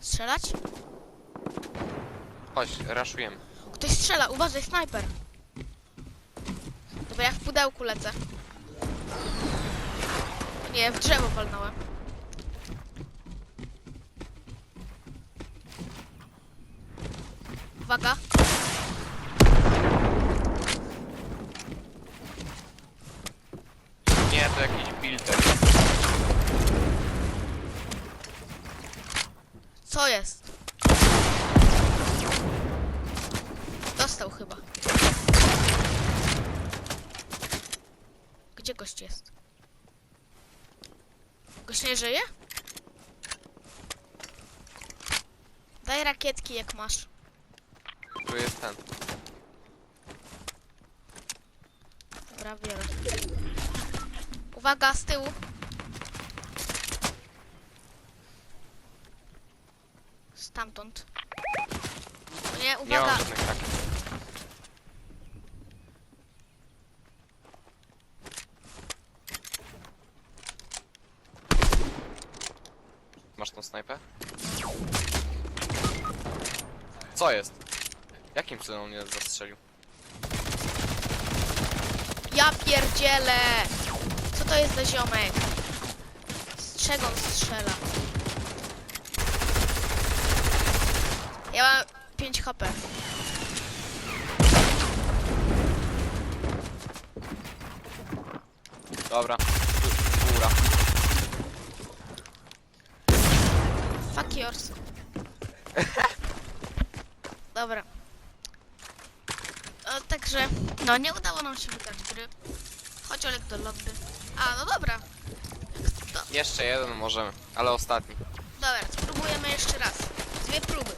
Strzelać? Chodź, raszujemy. Ktoś strzela, uważaj, snajper. Dobra, ja w pudełku lecę. Nie, w drzewo walnąłem. Uwaga. Nie, to jakiś builder. Co jest? Dostał chyba. Gdzie gość jest? Gość nie żyje? Daj rakietki jak masz. Tu jest ten. Dobra, biorę. Uwaga, z tyłu. Stamtąd. Nie, Nie uwaga. mam żadnych tak. Snajpę? Co jest? Jakim cudem on mnie zastrzelił? Ja pierdzielę! Co to jest za ziomek? Z czego on strzela? Ja mam 5 HP. Dobra, góra. Yours. Dobra. No, także, no nie udało nam się wygrać gry. Chodź Olek do lobby. A, no dobra. To, Jeszcze jeden możemy, ale ostatni. dobra, spróbujemy jeszcze raz. Dwie próby.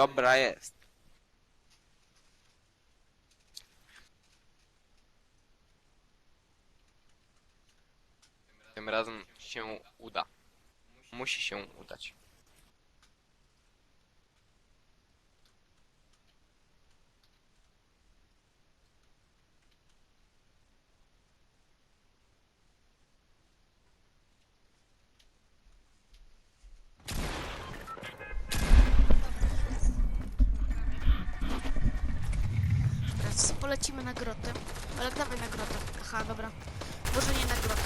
Dobra jest. Tym razem się uda. Musi się udać. Teraz polecimy na grotę. Olek, dawaj na grotę. Aha, dobra. Może nie na grotę.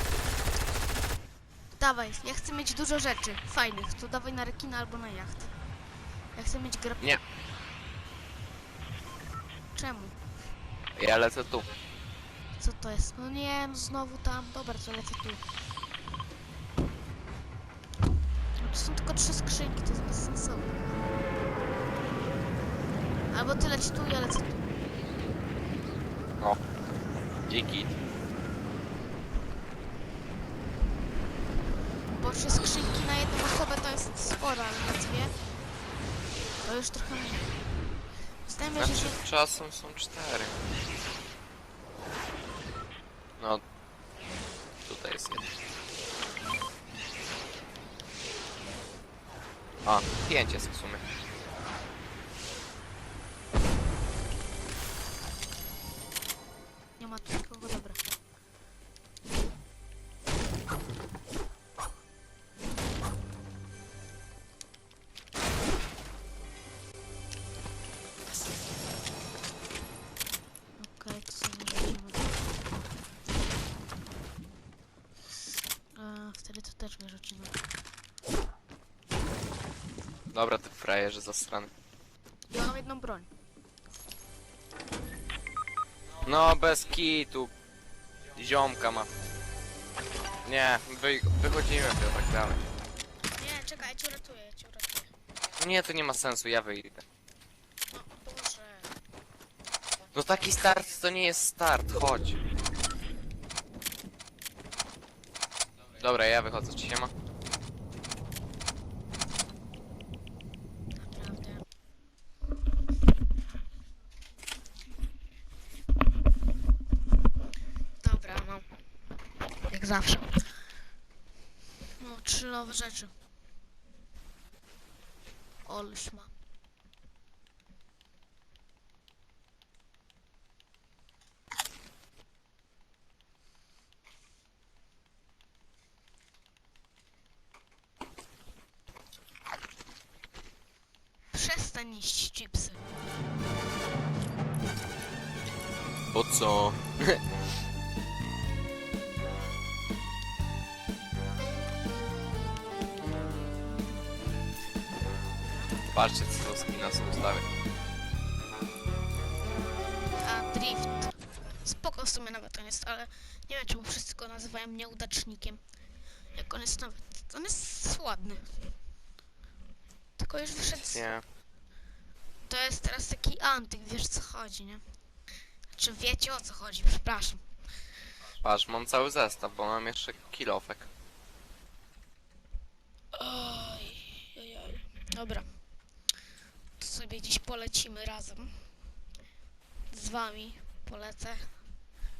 Dawaj, ja chcę mieć dużo rzeczy fajnych. To dawaj na rekina albo na jacht. Ja chcę mieć grę. Nie. Czemu? Ja lecę tu. Co to jest? No nie, no znowu tam. Dobra, to lecę tu. No to są tylko trzy skrzynki, to jest bezsensowne. Albo ty leć tu, ja lecę tu. O. Dzięki. Bo trzy skrzynki na jedną osobę to jest sporo, ale na dwie to już trochę mniej. Się, Znaczy że czasem są cztery. No. Tutaj jest jeden. A, pięć jest w sumie. Ma tu nikogo, dobra. Okej, to sobie nie będziemy. A, wtedy to też wyrzucimy. Dobra, ty frajerze zasrany. Ja mam jedną broń. No, bez kitu. Ziomka ma. Nie, wy, wychodzimy to tak dalej. Nie, czekaj, ja cię uratuję, ja cię uratuję. Nie, to nie ma sensu, ja wyjdę. No, Boże. No taki start to nie jest start, chodź. Dobra, ja wychodzę, ci się ma? Naprawdę. Jak zawsze. No, trzy nowe rzeczy. Olśma. Przestań jeść chipsy. Po co? Patrzcie co to skina są ustawię. A drift. Spoko w sumie nawet to jest, ale nie wiem czemu wszyscy go nazywają nieudacznikiem. Jak on jest nawet. On jest ładny. Tylko już wyszedł. Z... Nie. To jest teraz taki antyk, wiesz co chodzi, nie? Czy wiecie o co chodzi? Przepraszam. Patrz, mam cały zestaw, bo mam jeszcze kilofek. Oj, oj, oj. Dobra. Sobie gdzieś polecimy razem. Z wami polecę.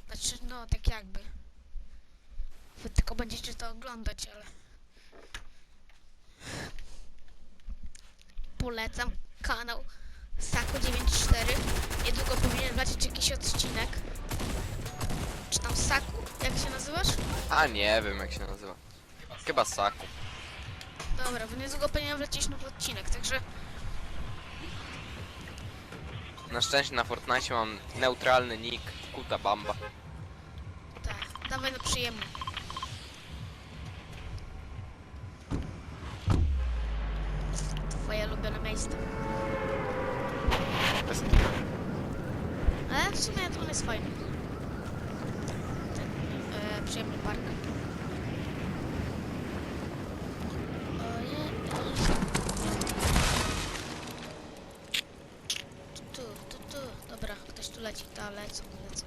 Znaczy, no tak jakby. Wy tylko będziecie to oglądać, ale. Polecam kanał Saku94. Niedługo powinien lecieć jakiś odcinek. Czy tam Saku? Jak się nazywasz? A nie wiem jak się nazywa. Chyba Saku. Dobra, bo niedługo powinien wlecieć nowy odcinek, także Na szczęście na Fortnite mam neutralny nick Kuta Bamba. tak, dawaj na przyjemnie. Twoje ulubione miejsce. Bez Ale w sumie to on jest fajny. Ten e, przyjemny park. Ojej. Tu, tu, tu. Dobra, ktoś tu leci. Ta, lecą, lecą.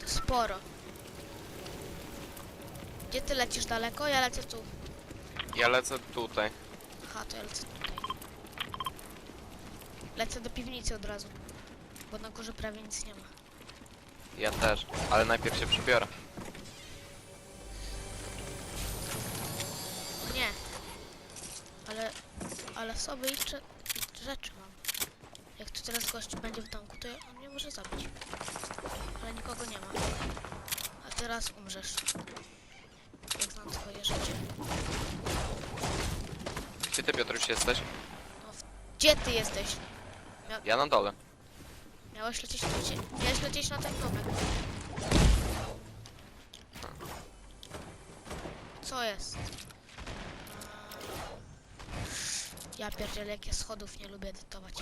To sporo. Gdzie ty lecisz daleko? Ja lecę tu. Ja lecę tutaj. Aha, to ja lecę tutaj. Lecę do piwnicy od razu. Bo na górze prawie nic nie ma. Ja też, ale najpierw się przebiorę. Nie. Ale, ale sobie jeszcze rzeczy mam. Jak teraz gość będzie w domku, to on mnie może zabić. Ale nikogo nie ma. A teraz umrzesz. Jak znam twoje życie. Gdzie ty Piotruś jesteś? Gdzie ty jesteś? Ja na dole. Miałeś lecieć, lecie, miałeś lecieć na ten domek. Co jest? Ja pierdzielę, jak ja schodów nie lubię edytować.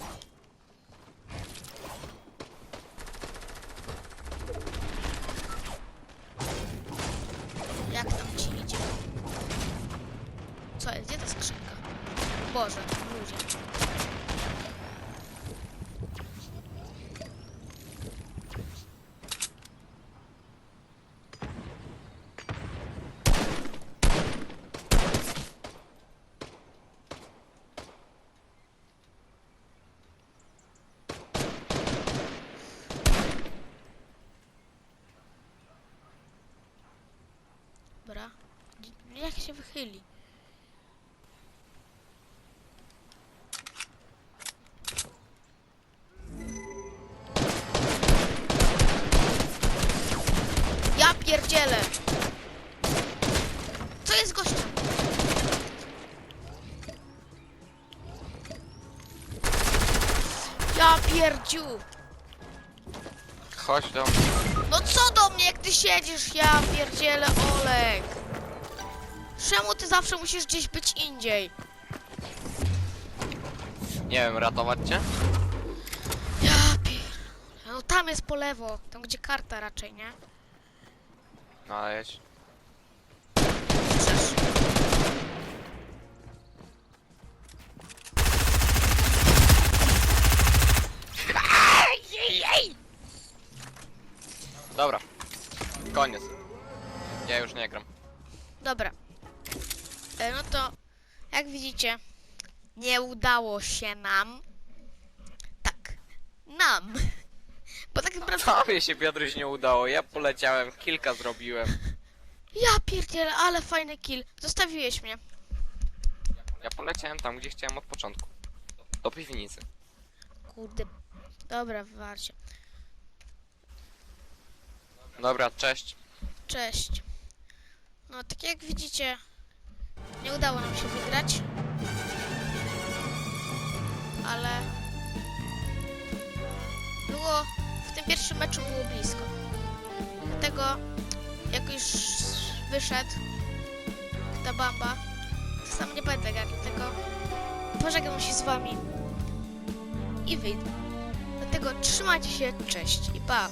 Jak tam ci idzie? Co jest? Gdzie ta skrzynka? Boże, ludzie. Jak się wychyli? Pierdziu! Chodź do No co do mnie, jak ty siedzisz, ja pierdzielę Olek. Czemu ty zawsze musisz gdzieś być indziej? Nie wiem, ratować cię? Ja pier... No tam jest po lewo, tam gdzie karta raczej, nie? No ale jedź. Dobra. Koniec. Ja już nie gram. Dobra. E, no to, jak widzicie, nie udało się nam. Tak, nam. Bo tak naprawdę... Tobie się Piotruś nie udało. Ja poleciałem, kilka zrobiłem. Ja pierdzielę, ale fajny kill. Zostawiłeś mnie. Ja poleciałem tam, gdzie chciałem od początku. Do piwnicy. Kurde. Dobra, warcie. Dobra, cześć. Cześć. No, tak jak widzicie, nie udało nam się wygrać. Ale było, w tym pierwszym meczu było blisko. Dlatego, jak już wyszedł ta bamba, to sam nie będę grać, dlatego pożegnam się z wami i wyjdę. Dlatego trzymajcie się, cześć i pa!